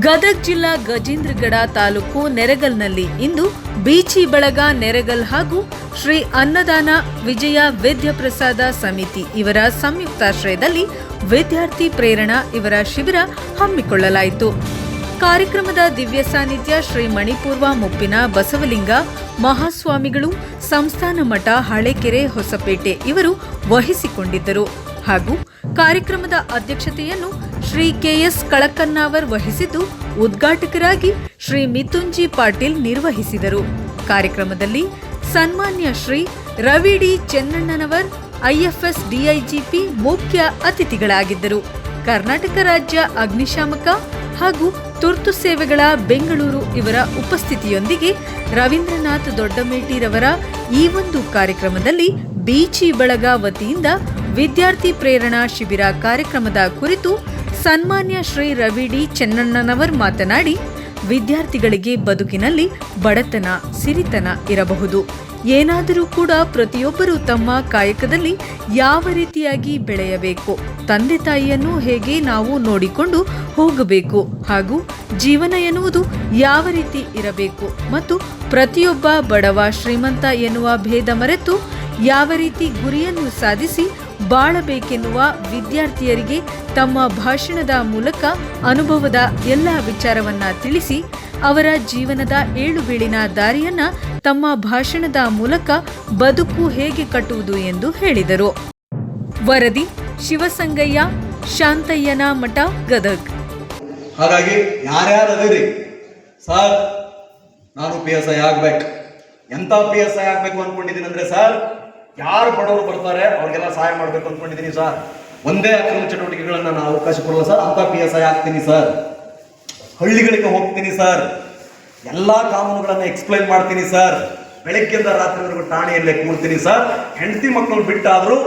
ಗದಗ್ ಜಿಲ್ಲಾ ಗಜೇಂದ್ರಗಡ ತಾಲೂಕು ನೆರಗಲ್ನಲ್ಲಿ ಇಂದು ಬೀಚಿ ಬಳಗ ನೆರಗಲ್ ಹಾಗೂ ಶ್ರೀ ಅನ್ನದಾನ ವಿಜಯ ವಿದ್ಯಾಪ್ರಸಾದ ಸಮಿತಿ ಇವರ ಸಂಯುಕ್ತಾಶ್ರಯದಲ್ಲಿ ವಿದ್ಯಾರ್ಥಿ ಪ್ರೇರಣಾ ಇವರ ಶಿಬಿರ ಹಮ್ಮಿಕೊಳ್ಳಲಾಯಿತು. ಕಾರ್ಯಕ್ರಮದ ದಿವ್ಯ ಸಾನ್ನಿಧ್ಯ ಶ್ರೀ ಮಣಿಪೂರ್ವ ಮುಪ್ಪಿನ ಬಸವಲಿಂಗ ಮಹಾಸ್ವಾಮಿಗಳು, ಸಂಸ್ಥಾನ ಮಠ, ಹಳೆಕೆರೆ, ಹೊಸಪೇಟೆ ಇವರು ವಹಿಸಿಕೊಂಡಿದ್ದರು ಹಾಗೂ ಕಾರ್ಯಕ್ರಮದ ಅಧ್ಯಕ್ಷತೆಯನ್ನು ಶ್ರೀ ಕೆಎಸ್ ಕಳಕನ್ನಾವರ್ ವಹಿಸಿದ್ದು ಉದ್ಘಾಟಕರಾಗಿ ಶ್ರೀ ಮಿಥುಂಜಿ ಪಾಟೀಲ್ ನಿರ್ವಹಿಸಿದರು. ಕಾರ್ಯಕ್ರಮದಲ್ಲಿ ಸನ್ಮಾನ್ಯ Shri Ravi D Channannavar, IFS DIGP ಮುಖ್ಯ ಅತಿಥಿಗಳಾಗಿದ್ದರು. ಕರ್ನಾಟಕ ರಾಜ್ಯ ಅಗ್ನಿಶಾಮಕ ಹಾಗೂ ತುರ್ತು ಸೇವೆಗಳ ಬೆಂಗಳೂರು ಇವರ ಉಪಸ್ಥಿತಿಯೊಂದಿಗೆ ರವೀಂದ್ರನಾಥ್ ದೊಡ್ಡಮೇಟಿರವರ ಈ ಒಂದು ಕಾರ್ಯಕ್ರಮದಲ್ಲಿ ಬೀಚಿ ಬಳಗ ವತಿಯಿಂದ ವಿದ್ಯಾರ್ಥಿ ಪ್ರೇರಣಾ ಶಿಬಿರ ಕಾರ್ಯಕ್ರಮದ ಕುರಿತು ಸನ್ಮಾನ್ಯ ಶ್ರೀ ರವಿ ಡಿ ಚೆನ್ನಣ್ಣನವರ್ ಮಾತನಾಡಿ, ವಿದ್ಯಾರ್ಥಿಗಳಿಗೆ ಬದುಕಿನಲ್ಲಿ ಬಡತನ, ಸಿರಿತನ ಇರಬಹುದು. ಏನಾದರೂ ಕೂಡ ಪ್ರತಿಯೊಬ್ಬರು ತಮ್ಮ ಕಾಯಕದಲ್ಲಿ ಯಾವ ರೀತಿಯಾಗಿ ಬೆಳೆಯಬೇಕು, ತಂದೆ ತಾಯಿಯನ್ನು ಹೇಗೆ ನಾವು ನೋಡಿಕೊಂಡು ಹೋಗಬೇಕು ಹಾಗೂ ಜೀವನ ಎನ್ನುವುದು ಯಾವ ರೀತಿ ಇರಬೇಕು ಮತ್ತು ಪ್ರತಿಯೊಬ್ಬ ಬಡವ ಶ್ರೀಮಂತ ಎನ್ನುವ ಭೇದ ಮರೆತು ಯಾವ ರೀತಿ ಗುರಿಯನ್ನು ಸಾಧಿಸಿ ಬಾಳಬೇಕೆನ್ನುವ ವಿದ್ಯಾರ್ಥಿಯರಿಗೆ ತಮ್ಮ ಭಾಷಣದ ಮೂಲಕ ಅನುಭವದ ಎಲ್ಲ ವಿಚಾರವನ್ನ ತಿಳಿಸಿ ಅವರ ಜೀವನದ ಏಳು ಬೀಳಿನ ದಾರಿಯನ್ನ ತಮ್ಮ ಭಾಷಣದ ಮೂಲಕ ಬದುಕು ಹೇಗೆ ಕಟ್ಟುವುದು ಎಂದು ಹೇಳಿದರು. ವರದಿ ಶಿವಸಂಗಯ್ಯ, ಶಾಂತಯ್ಯನ ಮಠ, ಗದಗ್. ಹಾಗಾಗಿ ಯಾರ್ಯಾರು ಸರ್, ನಾನು ಪಿ ಎಸ್ ಐ ಆಗ್ಬೇಕು. ಎಂತ ಪಿ ಎಸ್ ಐ ಆಗ್ಬೇಕು ಅನ್ಕೊಂಡಿದ್ದೀನಿ ಅಂದ್ರೆ ಸರ್ ಯಾರು ಬಡವರು ಬರ್ತಾರೆ, ಅವ್ರಿಗೆಲ್ಲ ಸಹಾಯ ಮಾಡ್ಬೇಕು ಅಂದ್ಕೊಂಡಿದ್ದೀನಿ ಸರ್. ಒಂದೇ ಅಕ್ರಮ ಚಟುವಟಿಕೆಗಳನ್ನ ನಾನು ಅವಕಾಶ ಕೊಡಲ್ಲ ಸರ್. ಅಂತ ಪಿ ಎಸ್ ಐ ಆಗ್ತೀನಿ ಸರ್. ಹಳ್ಳಿಗಳಿಗೆ ಹೋಗ್ತೀನಿ ಸರ್. ಎಲ್ಲಾ ಕಾನೂನುಗಳನ್ನು ಎಕ್ಸ್ಪ್ಲೈನ್ ಮಾಡ್ತೀನಿ ಸರ್. ಬೆಳಗ್ಗೆಯಿಂದ ರಾತ್ರಿವರೆಗೂ ಠಾಣೆಯಲ್ಲೇ ಕೂಡ್ತೀನಿ ಸರ್. ಹೆಂಡತಿ ಮಕ್ಕಳು ಬಿಟ್ಟಾದರೂ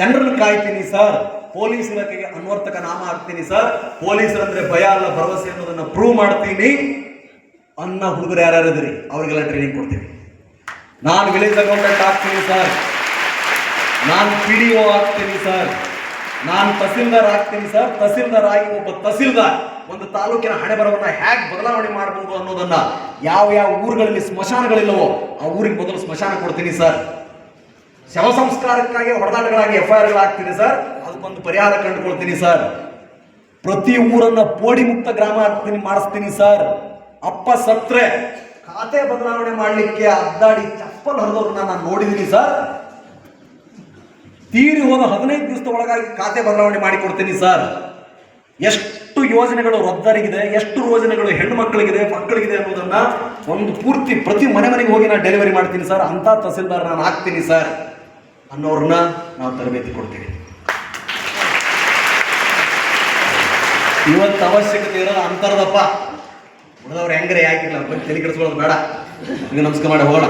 ಜನರನ್ನು ಕಾಯ್ತೀನಿ ಸರ್. ಪೊಲೀಸ್ ಇಲಾಖೆಗೆ ಅನ್ವರ್ತಕ ನಾಮ ಹಾಕ್ತೀನಿ ಸರ್. ಪೊಲೀಸರಂದ್ರೆ ಭಯ ಅಲ್ಲ, ಭರವಸೆ ಅನ್ನೋದನ್ನ ಪ್ರೂವ್ ಮಾಡ್ತೀನಿ. ಅನ್ನ ಹುಡುಗರು ಯಾರ್ಯಾರು ಇದ್ರಿ ಅವ್ರಿಗೆಲ್ಲ ಟ್ರೈನಿಂಗ್ ಕೊಡ್ತೀನಿ. ನಾನು ವಿಲೇಜ್ ಅಕೌಂಟೆಂಟ್ ಆಗ್ತೀನಿ ಸರ್. ನಾನು ಪಿ ಡಿ ಒ ಆಗ್ತೀನಿ ಸರ್. ನಾನು ತಹಸೀಲ್ದಾರ್ ಆಗ್ತೀನಿ ಸರ್. ತಹಸೀಲ್ದಾರ್ ಆಗಿ ಒಬ್ಬ ತಹಸೀಲ್ದಾರ್ ಒಂದು ತಾಲೂಕಿನ ಹಣೆ ಬರವನ್ನ ಹೇಗೆ ಬದಲಾವಣೆ ಮಾಡಬಹುದು ಅನ್ನೋದನ್ನ ಯಾವ ಯಾವ ಊರುಗಳಲ್ಲಿ ಸ್ಮಶಾನಗಳಿಲ್ಲವೋ ಆ ಊರಿಗೆ ಮೊದಲು ಸ್ಮಶಾನ ಕೊಡ್ತೀನಿ ಸರ್. ಶವ ಸಂಸ್ಕಾರಕ್ಕಾಗಿ ಹೊಡೆದಾಟಗಳಾಗಿ ಎಫ್ ಐ ಆರ್ಗಳಾಗ್ತೀನಿ ಸರ್. ಅದಕ್ಕೊಂದು ಪರಿಹಾರ ಕಂಡುಕೊಳ್ತೀನಿ ಸರ್. ಪ್ರತಿ ಊರನ್ನ ಪೋಡಿ ಮುಕ್ತ ಗ್ರಾಮ ಆಗ್ತೀನಿ ಮಾಡಿಸ್ತೀನಿ ಸರ್. ಅಪ್ಪ ಸತ್ರೆ, ಖಾತೆ ಬದಲಾವಣೆ ಮಾಡಲಿಕ್ಕೆ ಅದ್ದಾಡಿ ಚಪ್ಪಲ್ ಹರಿದವ್ರನ್ನ ನಾನು ನೋಡಿದ್ದೀನಿ ಸರ್. ತೀರಿ ಹೋದ ಹದಿನೈದು ದಿವಸದ ಒಳಗಾಗಿ ಖಾತೆ ಬದಲಾವಣೆ ಮಾಡಿಕೊಡ್ತೀನಿ ಸರ್. ಎಷ್ಟು ಯೋಜನೆಗಳು ರದ್ದರಿಗಿದೆ ಎಷ್ಟು ಯೋಜನೆಗಳು ಹೆಣ್ಣು ಮಕ್ಕಳಿಗಿದೆ ಮಕ್ಕಳಿಗಿದೆ ಅನ್ನೋದನ್ನ ಒಂದು ಪೂರ್ತಿ ಪ್ರತಿ ಮನೆ ಮನೆಗೆ ಹೋಗಿ ನಾನು ಡೆಲಿವರಿ ಮಾಡ್ತೀನಿ ಸರ್. ಅಂತ ತಹಸೀಲ್ದಾರ್ ನಾನು ಹಾಕ್ತೀನಿ ಸರ್ ಅನ್ನೋರನ್ನ ನಾವು ತರಬೇತಿ ಕೊಡ್ತೀವಿ. ಇವತ್ತು ಅವಶ್ಯಕತೆ ಇರೋದು ಅಂತರದಪ್ಪ. ಉಳಿದವ್ರು ಹೆಂಗ್ರೆ ಯಾಕಿಲ್ಲ, ಬಂದು ತಲೆ ಕೆಡಿಸ್ಕೊಳ್ಳೋದು ಬೇಡ. ನಮಸ್ಕಾರ ಮಾಡಿ ಹೋಗೋಣ.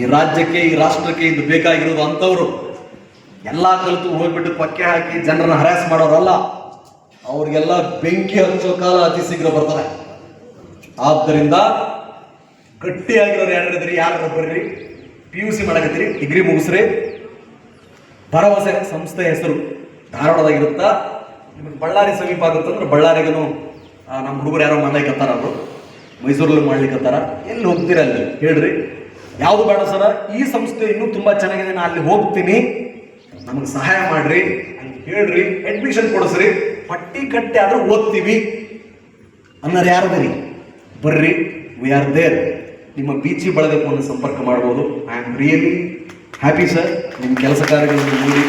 ಈ ರಾಜ್ಯಕ್ಕೆ, ಈ ರಾಷ್ಟ್ರಕ್ಕೆ ಇದು ಬೇಕಾಗಿರೋದು ಅಂತವ್ರು ಎಲ್ಲಾ ಕಲಿತು ಹೋಗ್ಬಿಟ್ಟು ಪಕ್ಕೆ ಹಾಕಿ ಜನರನ್ನ ಹರಾಸ್ ಮಾಡೋರಲ್ಲ, ಅವ್ರಿಗೆಲ್ಲ ಬೆಂಕಿ ಹಚ್ಚೋ ಕಾಲ ಅತಿ ಶೀಘ್ರ ಬರ್ತಾರೆ ಆದ್ದರಿಂದ ಗಟ್ಟಿಯಾಗಿರೋರು ಯಾರಿದ್ರಿ ಯಾರು ಬರ್ರಿ ಪಿ ಯು ಸಿ ಮಾಡಕತ್ತೀರಿ? ಡಿಗ್ರಿ ಮುಗಿಸ್ರಿ. ಭರವಸೆ ಸಂಸ್ಥೆ ಹೆಸರು ಧಾರವಾಡದಾಗಿರುತ್ತಾ? ನಿಮಗೆ ಬಳ್ಳಾರಿ ಸಮೀಪ ಆಗುತ್ತಂದ್ರೆ ಬಳ್ಳಾರಿಗೂ ನಮ್ಮ ಹುಡುಗರು ಯಾರೋ ಮಾಡ್ಲಿಕ್ಕತ್ತಾರ ಅವರು. ಮೈಸೂರಲ್ಲಿ ಮಾಡ್ಲಿಕ್ಕತ್ತಾರ ಎಲ್ಲಿ ಹೋಗ್ತೀರಾ ಅಲ್ಲಿ? ಹೇಳ್ರಿ. ಯಾವುದು ಬೇಡ ಸರ, ಈ ಸಂಸ್ಥೆ ಇನ್ನೂ ತುಂಬಾ ಚೆನ್ನಾಗಿದೆ ನಾನು ಅಲ್ಲಿ ಹೋಗ್ತೀನಿ. ನಮಗೆ ಸಹಾಯ ಮಾಡ್ರಿ ಅಂತ ಹೇಳ್ರಿ ಅಡ್ಮಿಷನ್ ಕೊಡಿಸ್ರಿ, ಪಟ್ಟಿ ಕಟ್ಟಿ ಆದ್ರೂ ಓದ್ತೀವಿ. ಅನ್ನೋರು ಯಾರದರಿ ಬರ್ರಿ ವಿ ಆರ್ ದೇರ್ ನಿಮ್ಮ ಬೀಚಿ ಬಳಗವನ್ನು ಸಂಪರ್ಕ ಮಾಡ್ಬೋದು. I am really happy sir ನಿಮ್ಮ ಕೆಲಸ ಕಾರ್ಯಗಳನ್ನು ನೋಡಿ.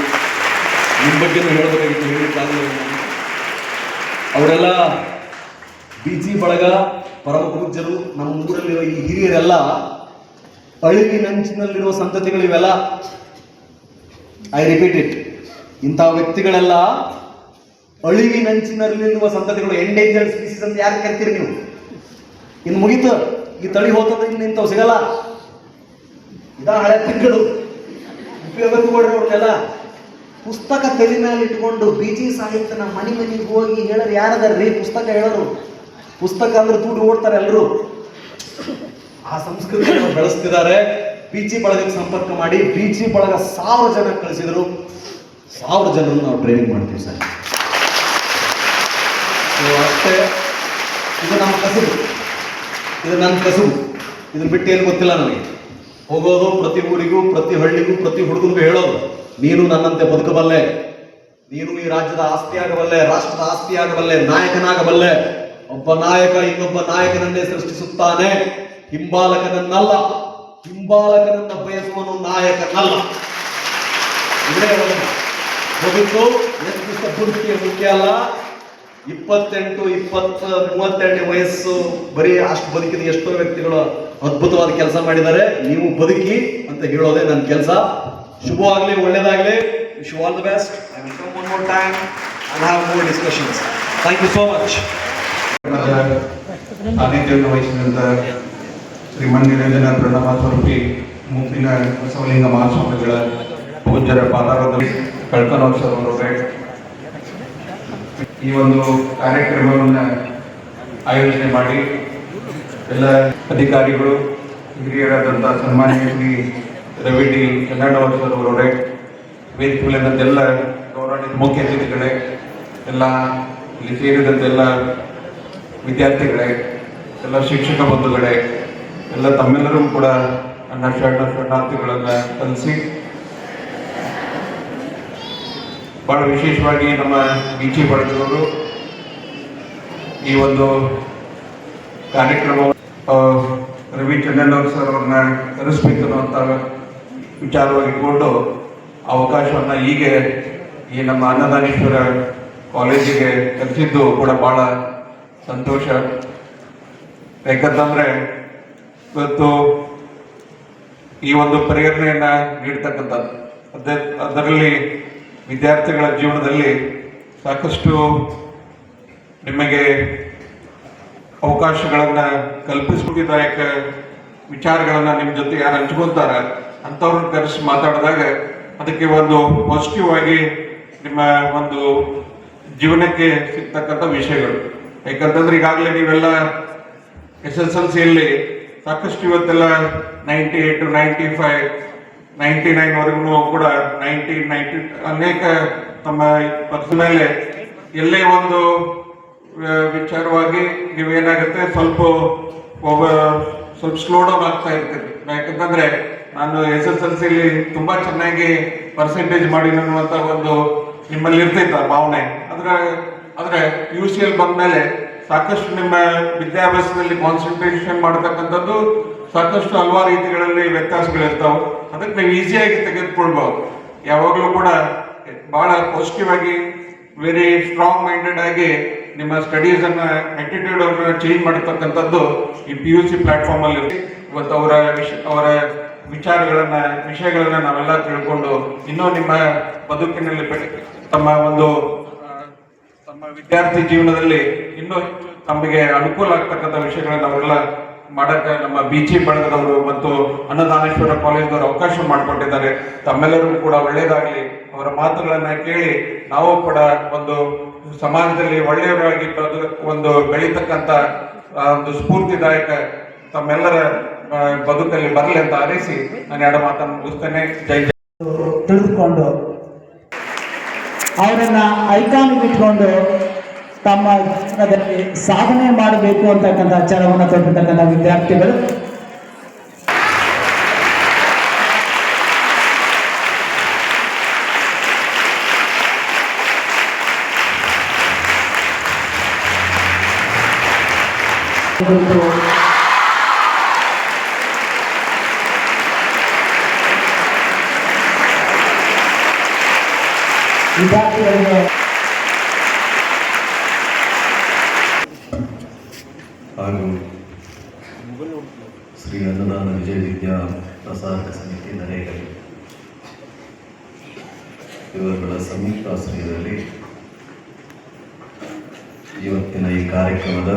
ನಿಮ್ಮ ಬಗ್ಗೆ ಹೇಳಬೇಕಾಗಿತ್ತು ಹೇಳಿದ್ದಾಗಲೇ ಅವರೆಲ್ಲ ಅವರೆಲ್ಲ ಜಿ ಬಳಗ ಪರಮ ಪೂಜ್ಯರು ನಮ್ಮ ಊರಲ್ಲಿರೋ ಈ ಹಿರಿಯರೆಲ್ಲ ಅಳಿವಿನಂಚಿನಲ್ಲಿರುವ ಸಂತತಿಗಳು ಇವೆಲ್ಲ ಐ ರಿಪೀಟ್ ಇಟ್ ಇಂಥ ವ್ಯಕ್ತಿಗಳೆಲ್ಲ ಅಳಿವಿನಂಚಿನಲ್ಲಿರುವ ಸಂತತಿಗಳು ಎಂಡೇಂಜರ್ಡ್ ಸ್ಪೀಸೀಸ್ ಅಂತ ಯಾರು ಕರಿತೀರಿ ನೀವು? ಇನ್ನು ಮುಗೀತು, ಈ ತಳಿ ಹೋಗ್ತದೆ ಇನ್ನು ಇಂಥವು ಸಿಗಲ್ಲ. ಇದ ಹಳೆ ತಿಂಗಳು. ಉಪಯೋಗ ತಗೊಳ್ರಿ ಅವ್ರಿಗೆಲ್ಲ ಪುಸ್ತಕ ತಲೆ ಮೇಲೆ ಇಟ್ಕೊಂಡು ಜಿ ಸಾಹಿತ್ಯನ ಮನೆ ಮನೆಗೆ ಹೋಗಿ ಹೇಳೋರು ಯಾರದಾರ್ರಿ ಪುಸ್ತಕ ಹೇಳೋರು. ಪುಸ್ತಕ ಅಂದ್ರೆ ದುಡ್ಡು ಓಡ್ತಾರೆ ಎಲ್ಲರೂ ಆ ಸಂಸ್ಕೃತಿಯನ್ನು ಬೆಳೆಸ್ತಿದ್ದಾರೆ. ಬೀಚಿ ಬಳಗಕ್ಕೆ ಸಂಪರ್ಕ ಮಾಡಿ ಬೀಚಿ ಬಳಗ ಸಾವಿರ ಜನ ಕಳಿಸಿದ್ರು. ಸಾವಿರ ಜನರನ್ನು ನಾವು ಟ್ರೈನಿಂಗ್ ಮಾಡ್ತೀವಿ ಸರ್. ಅಷ್ಟೇ. ಇದು ನಮ್ಮ ಕಸುಬು. ಇದು ನನ್ನ ಕಸುಬು. ಇದನ್ನ ಬಿಟ್ಟು ಏನು ಗೊತ್ತಿಲ್ಲ ನನಗೆ. ಹೋಗೋದು ಪ್ರತಿ ಊರಿಗೂ, ಪ್ರತಿ ಹಳ್ಳಿಗೂ, ಪ್ರತಿ ಹುಡುಗನಿಗೂ ಹೇಳೋದು. ನೀನು ನನ್ನಂತೆ ಬದುಕಬಲ್ಲೆ. ನೀನು ಈ ರಾಜ್ಯದ ಆಸ್ತಿ ಆಗಬಲ್ಲೆ, ರಾಷ್ಟ್ರದ ಆಸ್ತಿ ಆಗಬಲ್ಲೆ, ನಾಯಕನಾಗಬಲ್ಲೆ. ಒಬ್ಬ ನಾಯಕ ಇನ್ನೊಬ್ಬ ನಾಯಕನನ್ನೇ ಸೃಷ್ಟಿಸುತ್ತಾನೆ. ಹಿಂಬಾಲಕನನ್ನಲ್ಲ. ಹಿಂಬಾಲಕನನ್ನ ಬಯಸುವನು ನಾಯಕನಲ್ಲ. ಇದೇ ಬದುಕು ನಿರ್ದಿಷ್ಟ ಬದುಕಿಗೆ ಮುಖ್ಯ ಅಲ್ಲ? ಇಪ್ಪತ್ತೆಂಟು, ಇಪ್ಪತ್ತ, ಮೂವತ್ತೆರಡನೇ ವಯಸ್ಸು, ಬರೀ ಅಷ್ಟು ಬದುಕಿದ ಎಷ್ಟೋ ವ್ಯಕ್ತಿಗಳು ಅದ್ಭುತವಾದ ಕೆಲಸ ಮಾಡಿದ್ದಾರೆ. ನೀವು ಬದುಕಿ ಅಂತ ಹೇಳೋದೇ ನನ್ನ ಕೆಲಸ. ಶುಭವಾಗಲಿ, ಒಳ್ಳೇದಾಗಲಿ. Wish all the best I come one more time I have more discussions thank you so much ಸಾನ್ನಿಧ್ಯವನ್ನು ವಹಿಸಿದಂತ ಶ್ರೀಮನ್ ನಿರಂಜನ ಪ್ರಣವ ಸ್ವರೂಪಿ ಮುಪ್ಪಿನ ಬಸವಲಿಂಗ ಮಹಾಸ್ವಾಮಿಗಳ ಪೂಜ್ಯರ ಪಾದಾರದಲ್ಲಿ ಕಳ್ಕನೋತ್ಸವ ಅವರೇ ಈ ಒಂದು ಕಾರ್ಯಕ್ರಮವನ್ನು ಆಯೋಜನೆ ಮಾಡಿ ಎಲ್ಲ ಅಧಿಕಾರಿಗಳು ಹಿರಿಯರಾದಂಥ ಸನ್ಮಾನ್ಯ ಶ್ರೀ ರವಿ ಡಿ ಕನ್ನಡವರ್ಸರ್ ಅವರೇ ವೇದಿಕೆಗಳನ್ನೆಲ್ಲ ಗೌರವಾನ್ವಿತ ಮುಖ್ಯ ಅತಿಥಿಗಳೇ, ಎಲ್ಲ ಇಲ್ಲಿ ಸೇರಿದಂತೆಲ್ಲ ವಿದ್ಯಾರ್ಥಿಗಳೇ, ಎಲ್ಲ ಶಿಕ್ಷಕ ಬಂಧುಗಳೇ ಎಲ್ಲ ತಮ್ಮೆಲ್ಲರೂ ಕೂಡ ನನ್ನ ಶರಣ ಶರಣಾರ್ಥಿಗಳನ್ನು ಕಲಿಸಿ ಬಹಳ ವಿಶೇಷವಾಗಿ ನಮ್ಮ ಬೀಚಿ ಬಳಗದವರು ಈ ಒಂದು ಕಾರ್ಯಕ್ರಮ ರವಿ ಚಂದನ್ ಸರ್ ಅವ್ರನ್ನ ಕರೆಸ್ಬೇಕು ಅನ್ನುವಂಥ ವಿಚಾರವಾಗಿ ಇಟ್ಕೊಂಡು ಅವಕಾಶವನ್ನ ಹೀಗೆ ಈ ನಮ್ಮ ಅನ್ನದಾನೇಶ್ವರ ಕಾಲೇಜಿಗೆ ಕಲಿಸಿದ್ದು ಕೂಡ ಬಹಳ ಸಂತೋಷ. ಯಾಕಂತಂದ್ರೆ ಇವತ್ತು ಈ ಒಂದು ಪ್ರೇರಣೆಯನ್ನ ನೀಡ್ತಕ್ಕಂಥದ್ದು. ಅದೇ, ಅದರಲ್ಲಿ ವಿದ್ಯಾರ್ಥಿಗಳ ಜೀವನದಲ್ಲಿ ಸಾಕಷ್ಟು ನಿಮಗೆ ಅವಕಾಶಗಳನ್ನು ಕಲ್ಪಿಸುವುದಾಯಕ ವಿಚಾರಗಳನ್ನ ನಿಮ್ಮ ಜೊತೆ ಯಾರು ಹಂಚ್ಕೊಂತಾರ, ಅಂಥವ್ರನ್ನ ಕರೆಸಿ ಮಾತಾಡಿದಾಗ ಅದಕ್ಕೆ ಒಂದು ಪಾಸಿಟಿವ್ ಆಗಿ ನಿಮ್ಮ ಒಂದು ಜೀವನಕ್ಕೆ ಸಿಗ್ತಕ್ಕಂಥ ವಿಷಯಗಳು. ಯಾಕಂತಂದ್ರೆ ಈಗಾಗಲೇ ನೀವೆಲ್ಲ ಎಸ್ ಎಸ್ ಎಲ್ ಸಿಯಲ್ಲಿ ಸಾಕಷ್ಟು ಇವತ್ತೆಲ್ಲ ninety eight ninety five ninety nine ವರೆಗೂ ಕೂಡ ನೈಂಟಿ ನೈಂಟಿ ಅನೇಕ ತಮ್ಮ ಪರ್ಸ್ ಮೇಲೆ ಎಲ್ಲೇ ಒಂದು ವಿಚಾರವಾಗಿ ನೀವೇನಾಗುತ್ತೆ ಸ್ವಲ್ಪ ಒಬ್ಬ ಸ್ವಲ್ಪ ಸ್ಲೋ ಡೌನ್ ಆಗ್ತಾ ಇರ್ತೀರಿ. ಯಾಕಂತಂದ್ರೆ ನಾನು ಎಸ್ ಎಸ್ ಎಲ್ ಸಿಲಿ ತುಂಬಾ ಚೆನ್ನಾಗಿ ಪರ್ಸೆಂಟೇಜ್ ಮಾಡಿ ಅನ್ನುವಂಥ ಒಂದು ನಿಮ್ಮಲ್ಲಿ ಇರ್ತೈತ ಭಾವನೆ. ಆದ್ರೆ ಆದ್ರೆ ಯು ಸಿ ಎಲ್ ಬಂದ್ಮೇಲೆ ಸಾಕಷ್ಟು ನಿಮ್ಮ ವಿದ್ಯಾಭ್ಯಾಸದಲ್ಲಿ ಕಾನ್ಸಂಟ್ರೇಷನ್ ಮಾಡತಕ್ಕಂಥದ್ದು ಸಾಕಷ್ಟು ಹಲವಾರು ರೀತಿಗಳಲ್ಲಿ ವ್ಯತ್ಯಾಸಗಳಿರ್ತಾವೆ ಅದಕ್ಕೆ ನೀವು ಈಸಿಯಾಗಿ ತೆಗೆದುಕೊಳ್ಬಹುದು ಯಾವಾಗಲೂ ಕೂಡ ಬಹಳ ಪಾಸಿಟಿವ್ ಆಗಿ ವೆರಿ ಸ್ಟ್ರಾಂಗ್ ಮೈಂಡೆಡ್ ಆಗಿ ನಿಮ್ಮ ಸ್ಟಡೀಸ್ ಅನ್ನ ಆಟಿಟ್ಯೂಡ್ ಅನ್ನ ಚೇಂಜ್ ಮಾಡತಕ್ಕಂಥದ್ದು ಈ ಪಿ ಯು ಸಿ ಪ್ಲಾಟ್ಫಾರ್ಮ್ ಅಲ್ಲಿ. ಇವತ್ತು ಅವರ ವಿಷ, ಅವರ ವಿಚಾರಗಳನ್ನ, ವಿಷಯಗಳನ್ನ ನಾವೆಲ್ಲ ತಿಳ್ಕೊಂಡು ಇನ್ನೂ ನಿಮ್ಮ ಬದುಕಿನಲ್ಲಿ ತಮ್ಮ ಒಂದು ವಿದ್ಯಾರ್ಥಿ ಜೀವನದಲ್ಲಿ ಇನ್ನೂ ಹೆಚ್ಚು ತಮಗೆ ಅನುಕೂಲ ಆಗ್ತಕ್ಕಂಥ ವಿಷಯಗಳನ್ನ ಅವರೆಲ್ಲ ಮಾಡಕ್ಕೆ ನಮ್ಮ ಬಿಜಿ ಬಳಗದವರು ಮತ್ತು ಅನ್ನದಾನೇಶ್ವರ ಕಾಲೇಜ್ನವರು ಅವಕಾಶ ಮಾಡಿಕೊಟ್ಟಿದ್ದಾರೆ. ತಮ್ಮೆಲ್ಲರೂ ಕೂಡ ಒಳ್ಳೆಯದಾಗಲಿ. ಅವರ ಮಾತುಗಳನ್ನ ಕೇಳಿ ನಾವು ಕೂಡ ಒಂದು ಸಮಾಜದಲ್ಲಿ ಒಳ್ಳೆಯವರಾಗಿ ಒಂದು ಬೆಳೀತಕ್ಕಂಥ ಒಂದು ಸ್ಫೂರ್ತಿದಾಯಕ ತಮ್ಮೆಲ್ಲರ ಬದುಕಲ್ಲಿ ಬರಲಿ ಅಂತ ಹಾರೈಸಿ ನಾನು ಎರಡು ಮಾತನ್ನು ಮುಗಿಸ್ತೇನೆ. ಜೈ ಜೈ. ತಿಳಿದುಕೊಂಡು ಅವರನ್ನ ಐಕಾನಿಗೆ ಇಟ್ಕೊಂಡು ತಮ್ಮ ಜೀವನದಲ್ಲಿ ಸಾಧನೆ ಮಾಡಬೇಕು ಅಂತಕ್ಕಂಥ ಆಚಾರವನ್ನು ತೊಟ್ಟಿರ್ತಕ್ಕಂಥ ವಿದ್ಯಾರ್ಥಿಗಳು. ಇವತ್ತು ವಿದ್ಯಾರ್ಥಿಗಳಿಗೆ ಹಾಗೂ ಶ್ರೀ ಅನ್ನದಾನ ವಿಜಯ ವಿದ್ಯಾ ಪ್ರಸಾರಕ ಸಮಿತಿ ನರೇಗಲ್ ಇವರುಗಳ ಸಂಯುಕ್ತಾಶ್ರಯದಲ್ಲಿ ಇವತ್ತಿನ ಈ ಕಾರ್ಯಕ್ರಮದ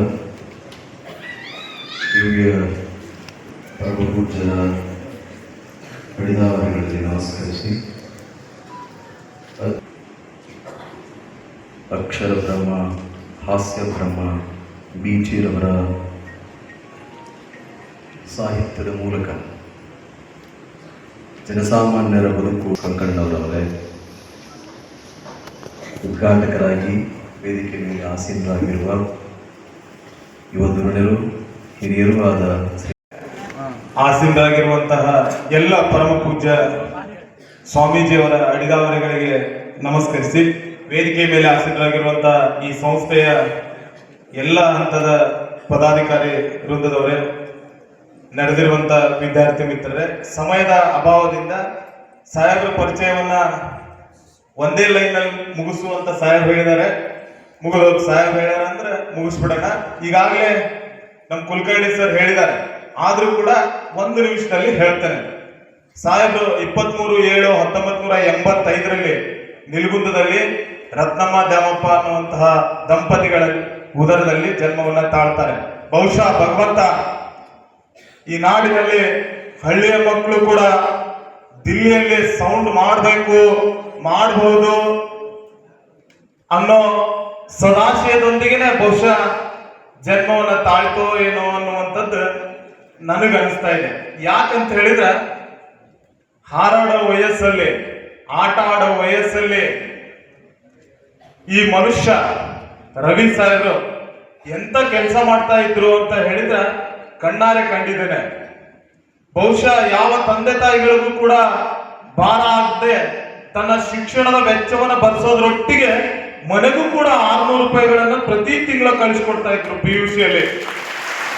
ದಿವ್ಯ ಪ್ರಭುಪೂಜ್ಯರ ಹಿಡಿದಾವರಿಗಳಲ್ಲಿ ನಮಸ್ಕರಿಸಿ ಅಕ್ಷರ ಬ್ರಹ್ಮ, ಹಾಸ್ಯ ಬ್ರಹ್ಮ, ಬೀಚಿರವರ ಸಾಹಿತ್ಯದ ಮೂಲಕ. ಜನಸಾಮಾನ್ಯರ ಬದುಕು ಕಂಕಣ್ಣವರವರೇ ಉದ್ಘಾಟಕರಾಗಿ ವೇದಿಕೆ ಮೇಲೆ ಆಸೀನರಾಗಿರುವ ಯುವ ಧುರೀಣರು ಹಿರಿಯರು ಆದ ಆಸೀನರಾಗಿರುವಂತಹ ಎಲ್ಲ ಪರಮ ಪೂಜ್ಯ ಸ್ವಾಮೀಜಿಯವರ ಅಡಿದಾವರೆಗಳಿಗೆ ನಮಸ್ಕರಿಸಿ. ವೇದಿಕೆ ಮೇಲೆ ಆಸಕ್ತರಾಗಿರುವಂತಹ ಈ ಸಂಸ್ಥೆಯ ಎಲ್ಲ ಹಂತದ ಪದಾಧಿಕಾರಿ ವೃಂದದವರೇ, ನಡೆದಿರುವಂತ ವಿದ್ಯಾರ್ಥಿ ಮಿತ್ರರೇ, ಸಮಯದ ಅಭಾವದಿಂದ ಸಾಹೇಬರ ಪರಿಚಯವನ್ನ ಒಂದೇ ಲೈನ್ ಮುಗಿಸುವಂತ ಸಾಹೇಬ್ ಹೇಳಿದ್ದಾರೆ. ಮುಗಿದೋಗ ಸಾಹೇಬ್ ಹೇಳ್ಯಾರ ಅಂದ್ರೆ ಮುಗಿಸ್ಬಿಡೋಣ. ಈಗಾಗಲೇ ನಮ್ಮ ಕುಲಕರ್ಣಿ ಸರ್ ಹೇಳಿದ್ದಾರೆ. ಆದ್ರೂ ಕೂಡ ಒಂದು ನಿಮಿಷದಲ್ಲಿ ಹೇಳ್ತೇನೆ. ಸಾಹೇಬರು ಇಪ್ಪತ್ಮೂರು, ಏಳು ಹತ್ತೊಂಬತ್ ನೂರ ಎಂಬತ್ತೈದರಲ್ಲಿ ನಿಲ್ಗುಂದದಲ್ಲಿ ರತ್ನಮ್ಮ ದ್ಯಾಮಪ್ಪ ಅನ್ನುವಂತಹ ದಂಪತಿಗಳ ಉದರದಲ್ಲಿ ಜನ್ಮವನ್ನು ತಾಳ್ತಾರೆ. ಬಹುಶಃ ಭಗವಂತ ಈ ನಾಡಿನಲ್ಲಿ ಹಳ್ಳಿಯ ಮಕ್ಕಳು ಕೂಡ ದಿಲ್ಲಿಯಲ್ಲಿ ಸೌಂಡ್ ಮಾಡಬೇಕು ಮಾಡಬಹುದು ಅನ್ನೋ ಸದಾಶಯದೊಂದಿಗೆ ಬಹುಶಃ ಜನ್ಮವನ್ನು ತಾಳ್ತೋ ಏನೋ ಅನ್ನುವಂಥದ್ದು ನನಗೆ ಅನಿಸ್ತಾ ಇದೆ. ಯಾಕಂತ ಹೇಳಿದ್ರೆ ಹಾರಾಡೋ ವಯಸ್ಸಲ್ಲಿ, ಆಟ ಆಡೋ ವಯಸ್ಸಲ್ಲಿ ಈ ಮನುಷ್ಯ ರವಿ ಸಾಹೇಬರು ಎಂತ ಕೆಲಸ ಮಾಡ್ತಾ ಇದ್ರು ಅಂತ ಹೇಳಿದ್ರೆ ಕಣ್ಣಾರೆ ಕಂಡಿದ್ದೇನೆ. ಬಹುಶಃ ಯಾವ ತಂದೆ ತಾಯಿಗಳಿಗೂ ಕೂಡ ಭಾರ ಆಗದೆ ತನ್ನ ಶಿಕ್ಷಣದ ವೆಚ್ಚವನ್ನು ಭರಿಸೋದ್ರೊಟ್ಟಿಗೆ ಮನೆಗೂ ಕೂಡ ಆರ್ನೂರು ರೂಪಾಯಿಗಳನ್ನು ಪ್ರತಿ ತಿಂಗಳ ಕಳಿಸ್ಕೊಡ್ತಾ ಇದ್ರು ಪಿ ಯು ಸಿಯಲ್ಲಿ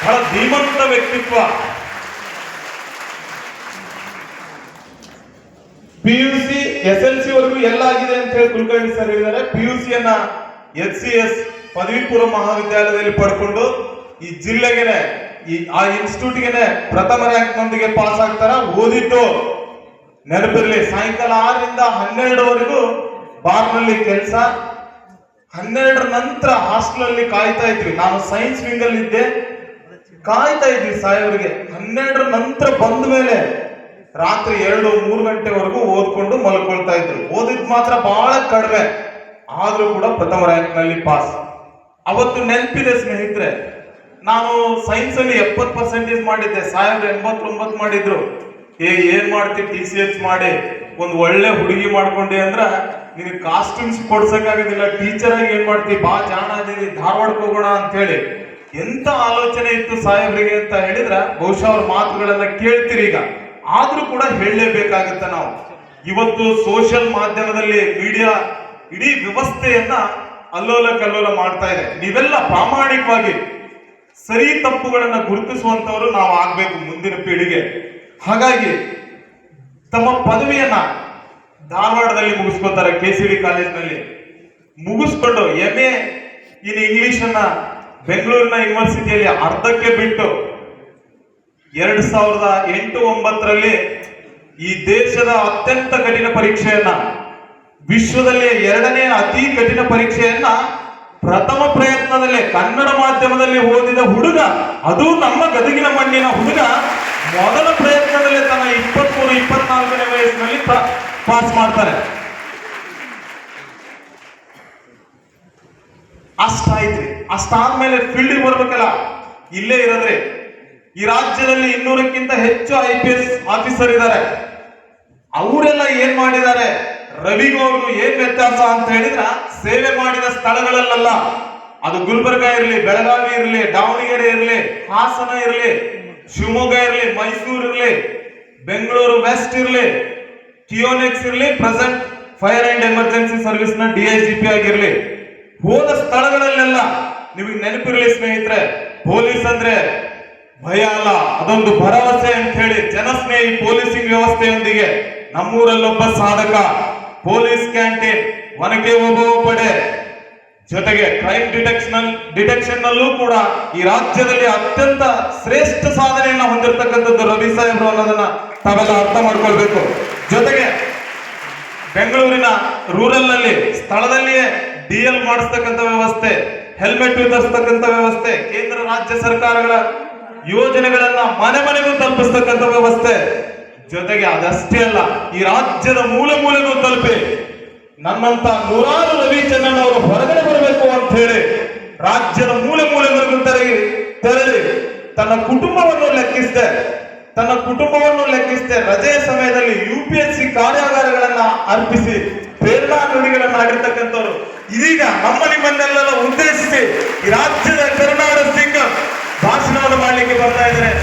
ಬಹಳ ಧೀಮಂತ ವ್ಯಕ್ತಿತ್ವ. P U C S L C ವರೆಗೂ ಎಲ್ಲ ಆಗಿದೆ ಅಂತ ಹೇಳಿ ಕುಲಕರ್ಣಿ ಸರ್ ಹೇಳಿದ್ದಾರೆ. ಪಿ ಯು ಸಿಯನ್ನ ಎಚ್ ಸಿ ಎಸ್ ಪದವಿ ಪೂರ್ವ ಮಹಾವಿದ್ಯಾಲಯದಲ್ಲಿ ಪಡ್ಕೊಂಡು ಈ ಜಿಲ್ಲೆಗೆನೆ, ಈ ಆ ಇನ್ಸ್ಟಿಟ್ಯೂಟ್ಗೆನೆ ಪ್ರಥಮ ರ್ಯಾಂಕ್ ನೊಂದಿಗೆ ಪಾಸ್ ಆಗ್ತಾರ? ಓದಿದ್ದು ನೆನಪಿರ್ಲಿ, ಸಾಯಂಕಾಲ ಆರರಿಂದ ಹನ್ನೆರಡುವರೆಗೂ ಬಾರ್ನಲ್ಲಿ ಕೆಲಸ. ಹನ್ನೆರಡರ ನಂತರ ಹಾಸ್ಟೆಲ್ ಅಲ್ಲಿ ಕಾಯ್ತಾ ಇದ್ವಿ. ನಾನು ಸೈನ್ಸ್ ವಿಂಗ್ ಅಲ್ಲಿ ಇದ್ದೆ ಕಾಯ್ತಾ ಇದ್ವಿ ಸಾಯೋರಿಗೆ ಹನ್ನೆರಡರ ನಂತರ ಬಂದ ಮೇಲೆ ರಾತ್ರಿ ಎರಡು ಮೂರು ಗಂಟೆವರೆಗೂ ಓದ್ಕೊಂಡು ಮಲ್ಕೊಳ್ತಾ ಇದ್ರು. ಓದಿದ್ ಮಾತ್ರ ಬಹಳ ಕಡಿಮೆ. ಆದ್ರೂ ಕೂಡ ಪ್ರಥಮ ರ್ಯಾಂಕ್ನಲ್ಲಿ ಪಾಸ್. ಅವತ್ತು ನೆನಪಿದೆ ಸ್ನೇಹಿತರೆ, ನಾನು ಸೈನ್ಸ್ ಅಲ್ಲಿ ಎಪ್ಪತ್ ಪರ್ಸೆಂಟೇಜ್ ಮಾಡಿದ್ದೆ, ಸಾವಿರದ ಎಂಬತ್ತೊಂಬತ್ತು ಮಾಡಿದ್ರು. ಏ, ಏನ್ ಮಾಡ್ತಿ ಟಿ ಸಿ ಎಚ್ ಮಾಡಿ? ಒಂದು ಒಳ್ಳೆ ಹುಡುಗಿ ಮಾಡ್ಕೊಂಡೆ ಅಂದ್ರ ನಿನ್ ಕಾಸ್ಟ್ಯೂಮ್ಸ್ ಕೊಡ್ಸಕ್ಕಾಗೋದಿಲ್ಲ. ಟೀಚರ್ ಆಗಿ ಏನ್ ಮಾಡ್ತಿ? ಬಾ, ಜಾಣ ಅದೀನಿ ಧಾರವಾಡಕ್ಕೆ ಹೋಗೋಣ ಅಂತ ಹೇಳಿ ಎಂತ ಆಲೋಚನೆ ಇತ್ತು ಸಾಹೇಬ್ರಿಗೆ ಅಂತ ಹೇಳಿದ್ರ ಬಹುಶಃ ಅವ್ರ ಮಾತುಗಳನ್ನ ಕೇಳ್ತೀರಿ ಈಗ. ಆದ್ರೂ ಕೂಡ ಹೇಳಲೇಬೇಕಾಗತ್ತೆ ನಾವು. ಇವತ್ತು ಸೋಷಿಯಲ್ ಮಾಧ್ಯಮದಲ್ಲಿ ಮೀಡಿಯಾ ಇಡೀ ವ್ಯವಸ್ಥೆಯನ್ನ ಅಲ್ಲೋಲ ಕಲ್ಲೋಲ ಮಾಡ್ತಾ ಇದೆ. ನೀವೆಲ್ಲ ಪ್ರಾಮಾಣಿಕವಾಗಿ ಸರಿ ತಪ್ಪುಗಳನ್ನ ಗುರುತಿಸುವಂತವರು ನಾವು ಆಗ್ಬೇಕು ಮುಂದಿನ ಪೀಳಿಗೆ. ಹಾಗಾಗಿ ತಮ್ಮ ಪದವಿಯನ್ನ ಧಾರವಾಡದಲ್ಲಿ ಮುಗಿಸ್ಕೋತಾರೆ ಕೆ ಸಿ ಡಿ ಕಾಲೇಜ್ನಲ್ಲಿ ಮುಗಿಸ್ಕೊಂಡು ಎಂ ಎ ಇನ್ ಇಂಗ್ಲಿಷ್ ಅನ್ನ ಬೆಂಗಳೂರಿನ ಯೂನಿವರ್ಸಿಟಿಯಲ್ಲಿ ಅರ್ಧಕ್ಕೆ ಬಿಟ್ಟು ಎರಡ್ ಸಾವಿರದ ಎಂಟು ಒಂಬತ್ತರಲ್ಲಿ ಈ ದೇಶದ ಅತ್ಯಂತ ಕಠಿಣ ಪರೀಕ್ಷೆಯನ್ನ, ವಿಶ್ವದಲ್ಲಿ ಎರಡನೇ ಅತಿ ಕಠಿಣ ಪರೀಕ್ಷೆಯನ್ನ ಪ್ರಥಮ ಪ್ರಯತ್ನದಲ್ಲಿ ಕನ್ನಡ ಮಾಧ್ಯಮದಲ್ಲಿ ಓದಿದ ಹುಡುಗ, ಅದು ನಮ್ಮ ಗದಗಿನ ಮಣ್ಣಿನ ಹುಡುಗ, ಮೊದಲ ಪ್ರಯತ್ನದಲ್ಲೇ ತನ್ನ ಇಪ್ಪತ್ಮೂರು, ಇಪ್ಪತ್ನಾಲ್ಕನೇ ವಯಸ್ಸಿನಲ್ಲಿ ಪಾಸ್ ಮಾಡ್ತಾರೆ ಅಷ್ಟಾಯ್ತ್ರಿ ಅಷ್ಟಾದ್ಮೇಲೆ ಫೀಲ್ಡಿಗೆ ಬರ್ಬೇಕಲ್ಲ, ಇಲ್ಲೇ ಇರೋದ್ರಿ. ಈ ರಾಜ್ಯದಲ್ಲಿ ಇನ್ನೂರಕ್ಕಿಂತ ಹೆಚ್ಚು ಐ ಪಿ ಎಸ್ ಆಫೀಸರ್ ಇದ್ದಾರೆ. ಅವರೆಲ್ಲ ಏನ್ ಮಾಡಿದ್ದಾರೆ? ರವಿಗೌಡ್ರು ಏನ್ ವ್ಯತ್ಯಾಸ ಅಂತ ಹೇಳಿದ್ರ ಸೇವೆ ಮಾಡಿದ ಸ್ಥಳಗಳಲ್ಲ ಅದು ಗುಲ್ಬರ್ಗ ಇರಲಿ, ಬೆಳಗಾವಿ ಇರಲಿ, ದಾವಣಗೆರೆ ಇರಲಿ, ಹಾಸನ ಇರಲಿ, ಶಿವಮೊಗ್ಗ ಇರಲಿ, ಮೈಸೂರು ಇರಲಿ, ಬೆಂಗಳೂರು ವೆಸ್ಟ್ ಇರಲಿ ಕಿಯೋನೆಕ್ಸ್ ಇರಲಿ ಪ್ರೆಸೆಂಟ್ ಫೈರ್ ಅಂಡ್ ಎಮರ್ಜೆನ್ಸಿ ಸರ್ವಿಸ್ನ ಪಿ ಆಗಿರ್ಲಿ. ಹೋದ ಸ್ಥಳಗಳಲ್ಲೆಲ್ಲ ನಿಮಗೆ ನೆನಪಿರಲಿ ಸ್ನೇಹಿತರೆ, ಪೊಲೀಸ್ ಅಂದ್ರೆ ಭಯ ಅಲ್ಲ. ಅದೊಂದು ಭರವಸೆ ಅಂತ ಹೇಳಿ ಜನಸ್ನೇಹಿ ಪೊಲೀಸಿಂಗ್ ವ್ಯವಸ್ಥೆಯೊಂದಿಗೆ ನಮ್ಮೂರಲ್ಲೊಬ್ಬ ಸಾಧಕ, ಪೊಲೀಸ್ ಕ್ಯಾಂಟೀನ್ ಒನಕೆ ಓಬವ್ವ ಪಡೆ. ಜೊತೆಗೆ ಕ್ರೈಮ್ ಡಿಟೆಕ್ಷನ್ ಡಿಟೆಕ್ಷನ್ ನಲ್ಲೂ ಕೂಡ ಈ ರಾಜ್ಯದಲ್ಲಿ ಅತ್ಯಂತ ಶ್ರೇಷ್ಠ ಸಾಧನೆಯನ್ನು ಹೊಂದಿರತಕ್ಕಂಥದ್ದು ರವಿ ಸಾಹೇಬ್ರು ಅನ್ನೋದನ್ನ ತಾವೆಲ್ಲ ಅರ್ಥ ಮಾಡ್ಕೊಳ್ಬೇಕು. ಜೊತೆಗೆ ಬೆಂಗಳೂರಿನ ರೂರಲ್ನಲ್ಲಿ ಸ್ಥಳದಲ್ಲಿಯೇ ಡಿ ಎಲ್ ಮಾಡಿಸ್ತಕ್ಕಂಥ ವ್ಯವಸ್ಥೆ, ಹೆಲ್ಮೆಟ್ ವಿತರಿಸ್ತಕ್ಕಂಥ ವ್ಯವಸ್ಥೆ, ಕೇಂದ್ರ, ರಾಜ್ಯ ಸರ್ಕಾರಗಳ ಯೋಜನೆಗಳನ್ನ ಮನೆ ಮನೆಗೂ ತಲುಪಿಸ್ತಕ್ಕಂಥ ವ್ಯವಸ್ಥೆ. ಜೊತೆಗೆ ಅದಷ್ಟೇ ಅಲ್ಲ, ಈ ರಾಜ್ಯದ ಮೂಲೆ ಮೂಲೆಗೂ ತಲುಪಿ ನನ್ನಂತ ನೂರಾರು ರವಿ ಚಂದ್ರನ್ ಅವರು ಹೊರಗಡೆ ಬರಬೇಕು ಅಂತ ಹೇಳಿ ರಾಜ್ಯದ ಮೂಲೆ ಮೂಲೆವರೆಗೂ ತೆರಳಿ ತೆರಳಿ ತನ್ನ ಕುಟುಂಬವನ್ನು ಲೆಕ್ಕಿಸದೆ, ತನ್ನ ಕುಟುಂಬವನ್ನು ಲೆಕ್ಕಿಸದೆ ರಜೆಯ ಸಮಯದಲ್ಲಿ ಯು ಪಿ ಎಸ್ ಸಿ ಕಾರ್ಯಾಗಾರಗಳನ್ನ ಅರ್ಪಿಸಿ ಪ್ರೇರಣಾ ನುಡಿಗಳನ್ನ ಆಗಿರ್ತಕ್ಕಂಥವ್ರು. ಇದೀಗ ನಮ್ಮ ನಿಮ್ಮನ್ನೆಲ್ಲ ಉದ್ದೇಶಿಸಿ ರಾಜ್ಯದ ಕರುನಾಡ ಸಿಂಗ್ ಭಾಷಣವನ್ನು ಮಾಡಲಿಕ್ಕೆ ಬರ್ತಾ ಇದ್ದಾರೆ.